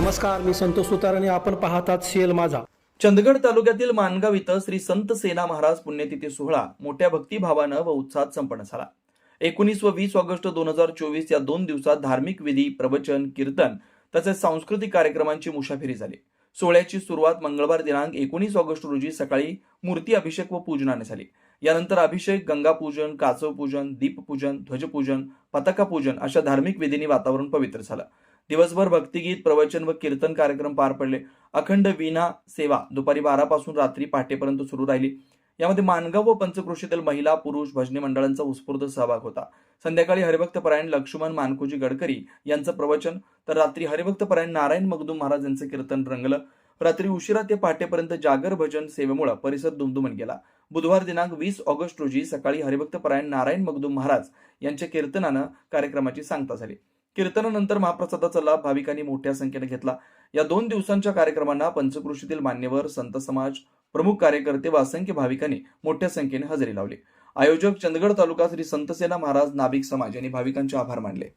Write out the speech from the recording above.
नमस्कार मी संतोष सुतार आणि आपण पाहतात शेल माझा. चंदगड तालुक्यातील मानगाव इथं श्री संत सेना महाराज पुण्यतिथी सोहळा मोठ्या भक्तिभावानं व उत्साहात संपन्न झाला. एकोणीस व वीस ऑगस्ट दोन हजार चोवीस या दोन दिवसात धार्मिक विधी प्रवचन कीर्तन तसेच सांस्कृतिक कार्यक्रमांची मुसाफिरी झाली. सोहळ्याची सुरुवात मंगळवार दिनांक एकोणीस ऑगस्ट रोजी सकाळी मूर्ती अभिषेक व पूजनाने झाली. यानंतर अभिषेक गंगापूजन कासव पूजन दीपपूजन ध्वजपूजन पताका पूजन अशा धार्मिक विधींनी वातावरण पवित्र झालं. दिवसभर भक्तिगीत प्रवचन व कीर्तन कार्यक्रम पार पडले. अखंड वीणा सेवा दुपारी बारा पासून रात्री पहाटेपर्यंत सुरू राहिली. यामध्ये मानगाव व पंचक्रोशीतील महिला पुरुष भजनी मंडळांचा उत्स्फूर्त सहभाग होता. संध्याकाळी हरिभक्त परायण लक्ष्मण मानकोजी गडकरी यांचं प्रवचन तर रात्री हरिभक्त परायण नारायण मगदूम महाराज यांचं कीर्तन रंगलं. रात्री उशिरा ते पहाटेपर्यंत जागर भजन सेवेमुळे परिसर दुमदुमन गेला. बुधवार दिनांक वीस ऑगस्ट रोजी सकाळी हरिभक्त परायण नारायण मगदूम महाराज यांच्या कीर्तनानं कार्यक्रमाची सांगता झाली. कीर्तनानंतर महाप्रसादाचा लाभ भाविकांनी मोठ्या संख्येने घेतला. या दोन दिवसांच्या कार्यक्रमांना पंचकृषीतील मान्यवर संत समाज प्रमुख कार्यकर्ते व असंख्य भाविकांनी मोठ्या संख्येने हजेरी लावली. आयोजक चंदगड तालुका श्री संतसेना महाराज नाभिक समाज यांनी भाविकांचे आभार मानले.